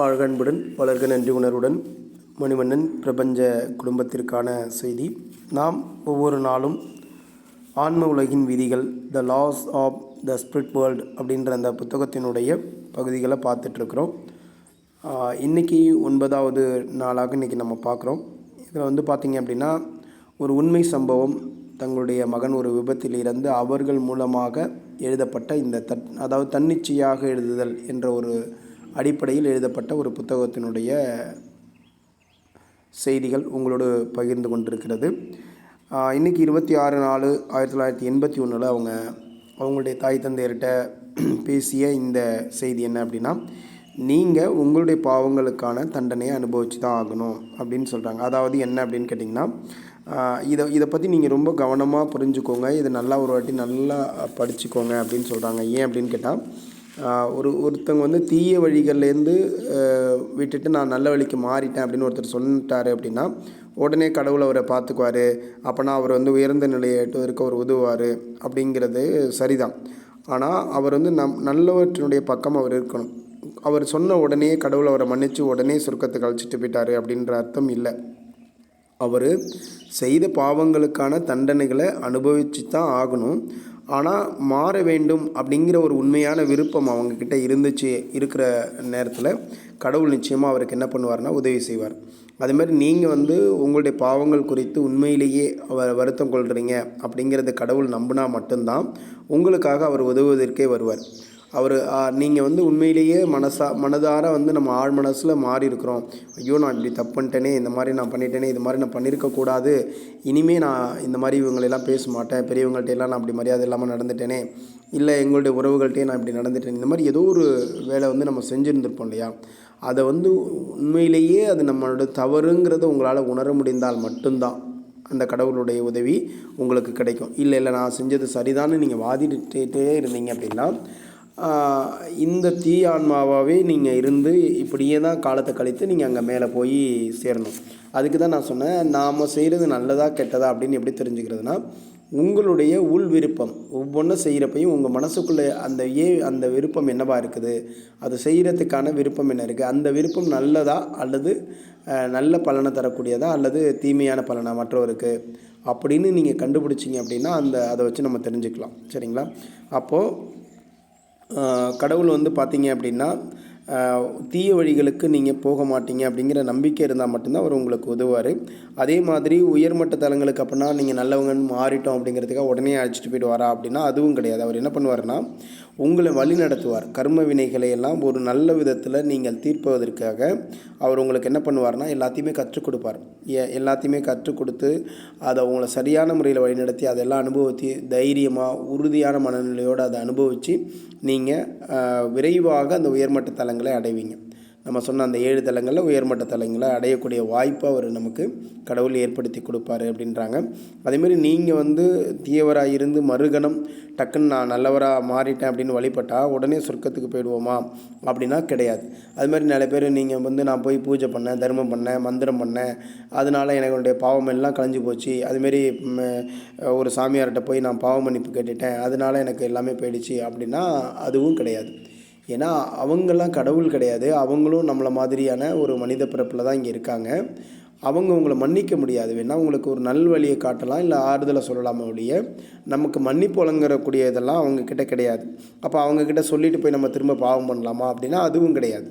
வாழ்க அன்புடன் வளர்க நன்றி உணர்வுடன் மணிவண்ணன் பிரபஞ்ச குடும்பத்திற்கான செய்தி. நாம் ஒவ்வொரு நாளும் ஆன்ம உலகின் விதிகள் the laws of the spirit world அப்படின்ற அந்த புத்தகத்தினுடைய பகுதிகளை பார்த்துட்ருக்குறோம். இன்றைக்கி ஒன்பதாவது நாளாக இன்றைக்கி நம்ம பார்க்குறோம். இதில் வந்து பார்த்திங்க அப்படின்னா ஒரு உண்மை சம்பவம் தங்களுடைய மகன் ஒரு விபத்தில் இறந்து அவர்கள் மூலமாக எழுதப்பட்ட இந்த தட் அதாவது தன்னிச்சையாக எழுதுதல் என்ற ஒரு அடிப்படையில் எழுதப்பட்ட ஒரு புத்தகத்தினுடைய செய்திகள் உங்களோடு பகிர்ந்து கொண்டிருக்கிறது. இன்றைக்கி இன்னைக்கு இருபத்தி ஆறு நாலு ஆயிரத்தி தொள்ளாயிரத்தி எண்பத்தி ஒன்றில் அவங்க அவங்களுடைய தாய் தந்தையர்கிட்ட பேசிய இந்த செய்தி என்ன அப்படின்னா நீங்கள் உங்களுடைய பாவங்களுக்கான தண்டனையை அனுபவிச்சு தான் ஆகணும் அப்படின்னு சொல்கிறாங்க அதாவது என்ன அப்படின்னு கேட்டிங்கன்னா இதை இதை பற்றி நீங்கள் ரொம்ப கவனமாக புரிஞ்சுக்கோங்க. இதை நல்லா ஒரு வாட்டி நல்லா படிச்சுக்கோங்க அப்படின்னு சொல்கிறாங்க ஏன் அப்படின்னு கேட்டால் ஒரு ஒருத்தவங்க வந்து தீய வழிகள்லேருந்து விட்டுட்டு நான் நல்ல வழிக்கு மாறிட்டேன் அப்படின்னு ஒருத்தர் சொல்லிட்டாரு அப்படின்னா உடனே கடவுள் அவரை பார்த்துக்குவார். அப்போனா அவர் வந்து உயர்ந்த நிலையை இருக்க அவர் உதவுவார் அப்படிங்கிறது சரிதான். ஆனால் அவர் வந்து நம் நல்லவற்றினுடைய பக்கம் அவர் இருக்கணும். அவர் சொன்ன உடனே கடவுள் அவரை மன்னித்து உடனே சொர்க்கத்துக்கு அழைச்சிட்டு போயிட்டாரு அப்படின்ற அர்த்தம் இல்லை. அவர் செய்த பாவங்களுக்கான தண்டனைகளை அனுபவிச்சு தான் ஆகணும். ஆனால் மாற வேண்டும் அப்படிங்கிற ஒரு உண்மையான விருப்பம் அவங்கக்கிட்ட இருந்துச்சு இருக்கிற நேரத்தில். கடவுள் நிச்சயமாக அவருக்கு என்ன பண்ணுவார்னா உதவி செய்வார். அதுமாதிரி நீங்கள் வந்து உங்களுடைய பாவங்கள் குறித்து உண்மையிலேயே அவர் வருத்தம் கொள்கிறீங்க அப்படிங்கிறத கடவுள் நம்பினா மட்டும்தான் உங்களுக்காக அவர் உதவுவதற்கே வருவார். அவர் நீங்கள் வந்து உண்மையிலேயே மனசா மனதார வந்து நம்ம ஆழ் மனசில் மாறி இருக்கிறோம் ஐயோ நான் இப்படி தப்பு பண்ணிட்டேனே இந்த மாதிரி நான் பண்ணிட்டேனே இது மாதிரி நான் பண்ணியிருக்கக்கூடாது இனிமேல் நான் இந்த மாதிரி இவங்களெல்லாம் பேச மாட்டேன். பெரியவங்கள்ட்ட எல்லாம் நான் அப்படி மரியாதை இல்லாமல் நடந்துட்டேனே. இல்லை எங்களுடைய உறவுகள்கிட்டயே நான் இப்படி நடந்துட்டேன். இந்த மாதிரி ஏதோ ஒரு வேலை வந்து நம்ம செஞ்சுருந்துருப்போம் இல்லையா? அதை வந்து உண்மையிலேயே அது நம்மளோட தவறுங்கிறத உங்களால் உணர முடிந்தால் மட்டும்தான் அந்த கடவுளுடைய உதவி உங்களுக்கு கிடைக்கும். இல்லை இல்லை நான் செஞ்சது சரிதான்னு நீங்கள் வாதிட்டுட்டே இருந்தீங்க அப்படின்னா இந்த தீ ஆன்மாவாகவே நீங்கள் இருந்து இப்படியே தான் காலத்தை கழித்து நீங்கள் அங்கே மேலே போய் சேரணும். அதுக்கு தான் நான் சொன்னேன் நாம் செய்கிறது நல்லதா கெட்டதா அப்படின்னு எப்படி தெரிஞ்சுக்கிறதுனா உங்களுடைய உள் விருப்பம் ஒவ்வொன்றும் செய்கிறப்பையும் உங்கள் மனசுக்குள்ளே அந்த ஏ அந்த விருப்பம் என்னவா இருக்குது அது செய்கிறதுக்கான விருப்பம் என்ன இருக்குது அந்த விருப்பம் நல்லதா அல்லது நல்ல பலனை தரக்கூடியதா அல்லது தீமையான பலனா மற்றவருக்கு அப்படின்னு நீங்கள் கண்டுபிடிச்சிங்க அப்படின்னா அந்த அதை வச்சு நம்ம தெரிஞ்சுக்கலாம். சரிங்களா? அப்போது கடவுள் வந்து பார்த்தீங்க அப்படின்னா தீய வழிகளுக்கு நீங்கள் போக மாட்டீங்க அப்படிங்கிற நம்பிக்கை இருந்தால் மட்டும்தான் அவர் உங்களுக்கு உதவுவார். அதே மாதிரி உயர்மட்ட தலங்களுக்கு அப்படின்னா நீங்கள் நல்லவங்கன்னு மாறிட்டோம் அப்படிங்கிறதுக்காக உடனே அழைச்சிட்டு போயிடுவாரா அப்படின்னா அதுவும் கிடையாது. அவர் என்ன பண்ணுவார்னா உங்களை வழி நடத்துவார். கர்ம வினைகளை எல்லாம் ஒரு நல்ல விதத்தில் நீங்கள் தீர்ப்பதற்காக அவர் உங்களுக்கு என்ன பண்ணுவார்னா எல்லாத்தையுமே கற்றுக் கொடுப்பார். எல்லாத்தையுமே கற்றுக் கொடுத்து அதை உங்களை சரியான முறையில் வழிநடத்தி அதெல்லாம் அனுபவித்து தைரியமாக உறுதியான மனநிலையோடு அதை அனுபவித்து நீங்கள் விரைவாக அந்த உயர்மட்ட தலங்களை அடைவீங்க. நம்ம சொன்ன அந்த ஏழு தலங்களில் உயர்மட்ட தலங்களை அடையக்கூடிய வாய்ப்பை அவர் நமக்கு கடவுள் ஏற்படுத்தி கொடுப்பாரு அப்படின்றாங்க. அதேமாரி நீங்கள் வந்து தீயவராக இருந்து மறுகணம் டக்குன்னு நான் நல்லவராக மாறிட்டேன் அப்படின்னு வழிபட்டால் உடனே சொர்க்கத்துக்கு போயிடுவோமா? அப்படின்னா கிடையாது. அது மாதிரி நிறைய பேர் நீங்கள் வந்து நான் போய் பூஜை பண்ணேன் தர்மம் பண்ணேன் மந்திரம் பண்ணேன் அதனால என்னுடைய பாவம் எல்லாம் கலைஞ்சு போச்சு. அதுமாரி ஒரு சாமியார்கிட்ட போய் நான் பாவ மன்னிப்பு கேட்டுட்டேன் அதனால் எனக்கு எல்லாமே போயிடுச்சு அப்படின்னா அதுவும் கிடையாது. ஏன்னா அவங்கெல்லாம் கடவுள் கிடையாது. அவங்களும் நம்மளை மாதிரியான ஒரு மனித பிறப்பில் தான் இங்கே இருக்காங்க. அவங்க உங்களை மன்னிக்க முடியாது. வேணா உங்களுக்கு ஒரு நல்வழியை காட்டலாம் இல்லை ஆறுதலை சொல்லலாமே ஒழிய நமக்கு மன்னிப்பு வழங்குறக்கூடிய இதெல்லாம் அவங்கக்கிட்ட கிடையாது. அப்போ அவங்கக்கிட்ட சொல்லிட்டு போய் நம்ம திரும்ப பாவம் பண்ணலாமா அப்படின்னா அதுவும் கிடையாது.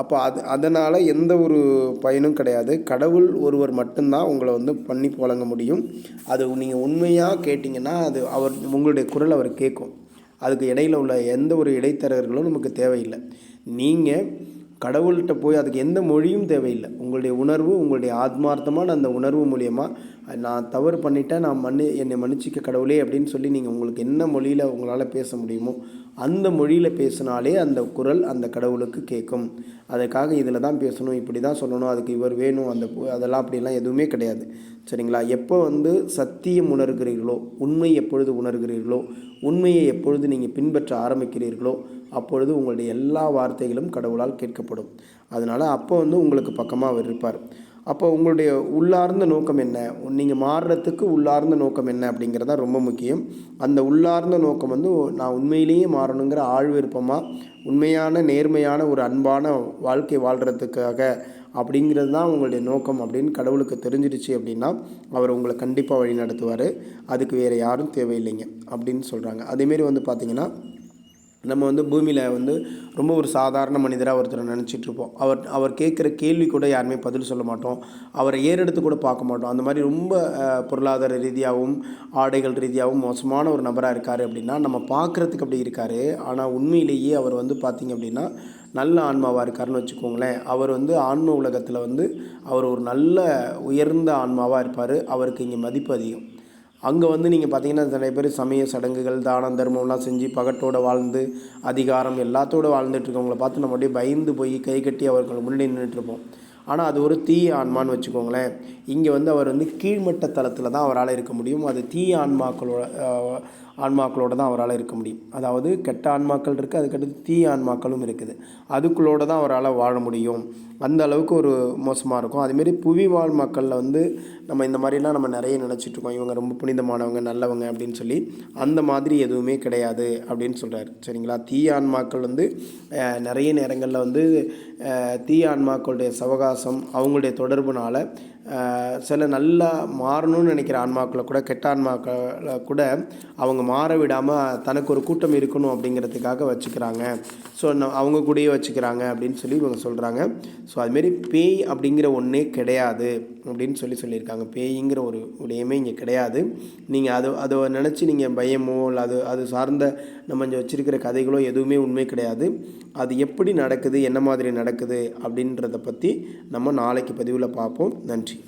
அப்போ அது அதனால் எந்த ஒரு பயனும் கிடையாது. கடவுள் ஒருவர் மட்டும்தான் உங்களை வந்து மன்னிப்பு வழங்க முடியும். அது நீங்கள் உண்மையாக கேட்டிங்கன்னா அது அவர் உங்களுடைய குரல் அவர் கேட்கும். அதுக்கு இடையில உள்ள எந்த ஒரு இடைத்தரகர்களும் நமக்கு தேவையில்லை. நீங்கள் கடவுள்கிட்ட போய் அதுக்கு எந்த மொழியும் தேவையில்லை. உங்களுடைய உணர்வு உங்களுடைய ஆத்மார்த்தமான அந்த உணர்வு மூலியமாக நான் தவறு பண்ணிட்டேன் நான் மன்னி என்னை மன்னிச்சிக்க கடவுளே அப்படின்னு சொல்லி நீங்கள் உங்களுக்கு என்ன மொழியில் உங்களால் பேச முடியுமோ அந்த மொழியில் பேசினாலே அந்த குரல் அந்த கடவுளுக்கு கேட்கும். அதுக்காக இதில் தான் பேசணும் இப்படி தான் சொல்லணும் அதுக்கு இவர் வேணும் அந்த அதெல்லாம் அப்படிலாம் எதுவுமே கிடையாது. சரிங்களா? எப்போ வந்து சத்தியம் உணர்கிறீர்களோ உண்மை எப்பொழுது உணர்கிறீர்களோ உண்மையை எப்பொழுது நீங்கள் பின்பற்ற ஆரம்பிக்கிறீர்களோ அப்பொழுது உங்களுடைய எல்லா வார்த்தைகளும் கடவுளால் கேட்கப்படும். அதனால் அப்போ வந்து உங்களுக்கு பக்கமாக அவர் இருப்பார். அப்போ உங்களுடைய உள்ளார்ந்த நோக்கம் என்ன? நீங்கள் மாறுறதுக்கு உள்ளார்ந்த நோக்கம் என்ன அப்படிங்கிறது தான் ரொம்ப முக்கியம். அந்த உள்ளார்ந்த நோக்கம் வந்து நான் உண்மையிலேயே மாறணுங்கிற ஆழ் விருப்பமாக உண்மையான நேர்மையான ஒரு அன்பான வாழ்க்கை வாழ்கிறதுக்காக அப்படிங்கிறது தான் உங்களுடைய நோக்கம் அப்படின்னு கடவுளுக்கு தெரிஞ்சிடுச்சு அப்படின்னா அவர் உங்களை கண்டிப்பாக வழி நடத்துவார் அதுக்கு வேறு யாரும் தேவையில்லைங்க அப்படின்னு சொல்கிறாங்க அதேமாரி வந்து பார்த்திங்கன்னா நம்ம வந்து பூமியில் வந்து ரொம்ப ஒரு சாதாரண மனிதராக ஒருத்தரை நினச்சிட்ருப்போம். அவர் அவர் கேட்குற கேள்வி கூட யாருமே பதில் சொல்ல மாட்டோம். அவரை ஏறெடுத்து கூட பார்க்க மாட்டோம். அந்த மாதிரி ரொம்ப பொருளாதார ரீதியாகவும் ஆடைகள் ரீதியாகவும் மோசமான ஒரு நபராக இருக்கார் அப்படின்னா நம்ம பார்க்குறதுக்கு அப்படி இருக்கார். ஆனால் உண்மையிலேயே அவர் வந்து பார்த்திங்க அப்படின்னா நல்ல ஆன்மாவாக இருக்காருன்னு வச்சுக்கோங்களேன். அவர் வந்து ஆன்ம உலகத்தில் வந்து அவர் ஒரு நல்ல உயர்ந்த ஆன்மாவாக இருப்பார். அவருக்கு இங்கே மதிப்பு அதிகம். அங்கே வந்து நீங்கள் பார்த்தீங்கன்னா நிறைய பேர் சமய சடங்குகள் தானம் தர்மம்லாம் செஞ்சு பகட்டோடு வாழ்ந்து அதிகாரம் எல்லாத்தோட வாழ்ந்துட்டுருக்கவங்கள பார்த்து நம்ம அப்படியே பயந்து போய் கை கட்டி அவர்கள் முன்னாடி நின்றுட்டுருப்போம் ஆனால் அது ஒரு தீய ஆன்மான்னு வச்சுக்கோங்களேன். இங்கே வந்து அவர் வந்து கீழ்மட்ட தளத்தில் தான் அவரால் இருக்க முடியும். அது தீய ஆன்மாக்களோட ஆன்மாக்களோடு ஆன்மாக்களோட தான் அவரால் இருக்க முடியும். அதாவது கெட்ட ஆன்மாக்கள் இருக்குது அதுக்கடுத்து தீய ஆன்மாக்களும் இருக்குது. அதுக்குள்ளோட தான் அவரால் வாழ முடியும். அந்த அளவுக்கு ஒரு மோசமாக இருக்கும். அதுமாரி புவி வாழ் மக்களில் வந்து நம்ம இந்த மாதிரிலாம் நம்ம நிறைய நினச்சிட்டு இருக்கோம். இவங்க ரொம்ப புனிதமானவங்க நல்லவங்க அப்படின்னு சொல்லி அந்த மாதிரி எதுவுமே கிடையாது அப்படின்னு சொல்கிறாரு சரிங்களா? தீயான்மாக்கள் வந்து நிறைய நேரங்களில் வந்து தீயான்மாக்களுடைய சவகாசம் அவங்களுடைய தொடர்புனால் சில நல்லா மாறணும்னு நினைக்கிற ஆன்மாக்களை கூட கெட்ட ஆன்மாக்களை கூட அவங்க மாற விடாமல் தனக்கு ஒரு கூட்டம் இருக்கணும் அப்படிங்கிறதுக்காக வச்சுக்கிறாங்க. ஸோ அவங்க கூடயே வச்சுக்கிறாங்க அப்படின்னு சொல்லி இவங்க சொல்கிறாங்க ஸோ அதுமாரி பேய் அப்படிங்கிற ஒன்றே கிடையாது அப்படின்னு சொல்லி சொல்லியிருக்காங்க. பேய்ங்கிற ஒரு விடயமே இங்கே கிடையாது. நீங்கள் அதை அதை நினச்சி நீங்கள் பயமோ இல்லை அது அது சார்ந்த நம்ம இங்கே வச்சுருக்கிற கதைகளோ எதுவுமே உண்மை கிடையாது. அது எப்படி நடக்குது என்ன மாதிரி நடக்குது அப்படின்றத பற்றி நம்ம நாளைக்கு பதிவில் பார்ப்போம். நன்றி.